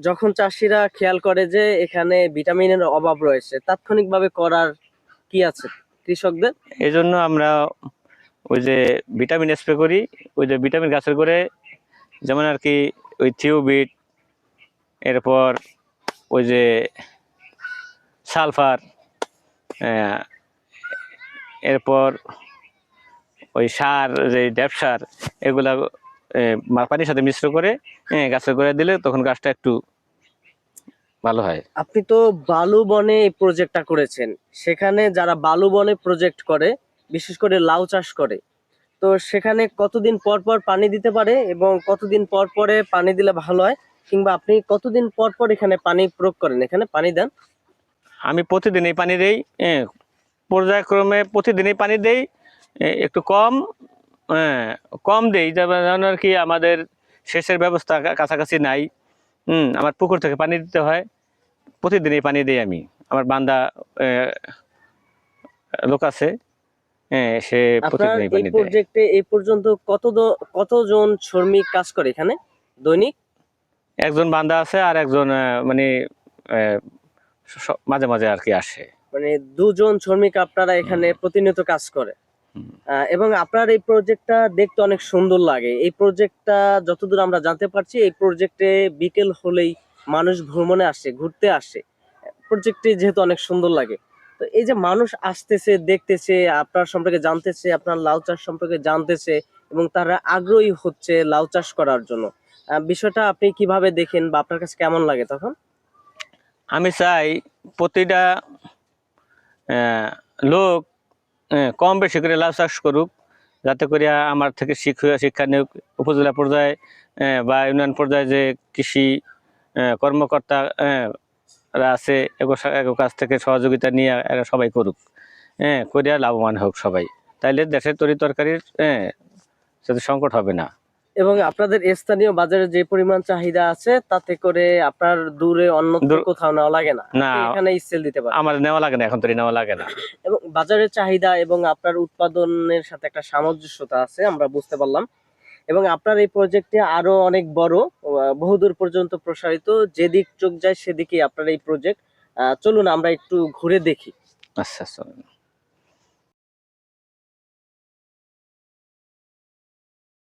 যখন চাষিরা খেয়াল করে যে এখানে ভিটামিনের অভাব রয়েছে তাৎক্ষণিকভাবে করার কি আছে কৃষকদের? এই জন্য আমরা ওই যে ভিটামিন স্প্রে করি ওই যে ভিটামিন গাছের করে যেমন আর কি ওই থিওবিট এরপর ওই যে সালফার এরপর ওই সার যে ড্যাপ সার এগুলা পানির সাথে মিশ্র করে হ্যাঁ, গাছের করে দিলে তখন গাছটা একটু ভালো হয়। আপনি তো বালু বনে এই প্রজেক্টটা করেছেন। সেখানে যারা বালু বনে প্রজেক্ট করে বিশেষ করে লাউ চাষ করে তো সেখানে কতদিন পর পর পানি দিতে পারে এবং কতদিন পর পরে পানি দিলে ভালো হয়? কিংবা আপনি কতদিন পর পর এখানে পানি প্রয়োগ করেন? এখানে পানি দেন। আমি প্রতিদিনই পানি দেই হ্যাঁ, পর্যায়ক্রমে প্রতিদিনই পানি দেই একটু কম হ্যাঁ, কম দেই। যেমন যেমন আর কি আমাদের সেচের ব্যবস্থা কাছাকাছি নাই। হুম আমার পুকুর থেকে পানি দিতে হয়। প্রতিদিনই পানি দিই আমি। আমার বান্দা লোক আছে সে প্রতিদিনই এই পানি দেয়। প্রজেক্টে এই পর্যন্ত কত দ- কতজন শ্রমিক কাজ করে এখানে দৈনিক? একজন বান্দা আছে আর একজন মানে মাঝে মাঝে আর কি আসে। মানে দুজন শ্রমিক আপনারা এখানে প্রতিনিয়ত কাজ করে? এবং আপনার এই প্রজেক্টটা দেখতে অনেক সুন্দর লাগে। এই প্রজেক্টটা যতদূর আমরা জানতে পারছি, এই প্রজেক্টে বিকেল হলেই মানুষ ভ্রমণে আসে, ঘুরতে আসে। প্রজেক্টটি যেহেতু অনেক সুন্দর লাগে। তো এই যে মানুষ আসতেছে, দেখতেছে, আপনার সম্পর্কে জানতেছে, আপনার লাউ চাষ সম্পর্কে জানতেছে এবং তারা আগ্রহী হচ্ছে লাউ চাষ করার জন্য। বিষয়টা আপনি কীভাবে দেখেন বা আপনার কাছে কেমন লাগে তখন? আমি চাই প্রতিটা লোক কম বেশি করে লাভ চাষ করুক, যাতে করিয়া আমার থেকে শিক্ষা শিক্ষা নিয়োগ উপজেলা পর্যায়ে বা ইউনিয়ন পর্যায়ে যে কৃষি কর্মকর্তা রা আছে এগো কাছ থেকে সহযোগিতা নিয়ে এরা সবাই করুক হ্যাঁ করিয়া লাভবান হোক সবাই। তাইলে দেশের তরি তরকারির হ্যাঁ সাথে সংকট হবে না। এবং আপনাদের স্থানীয় বাজারে যে পরিমাণ চাহিদা আছে তাতে করে আপনার দূরে অন্য কোথাও নেওয়া লাগে না। এখানে সেল দিতে পারেন। আমার নেওয়া লাগে না এখন তরি নেওয়া লাগে না। এবং বাজারের চাহিদা এবং আপনার উৎপাদনের সাথে একটা সামঞ্জস্যতা আছে আমরা বুঝতে পারলাম। এবং আপনার এই প্রজেক্টটি আরও অনেক বড় বহুদূর পর্যন্ত প্রসারিত। যেদিক চোখ যায় সেদিকেই আপনার এই প্রজেক্ট চলুন আমরা একটু ঘুরে দেখি। আচ্ছা আচ্ছা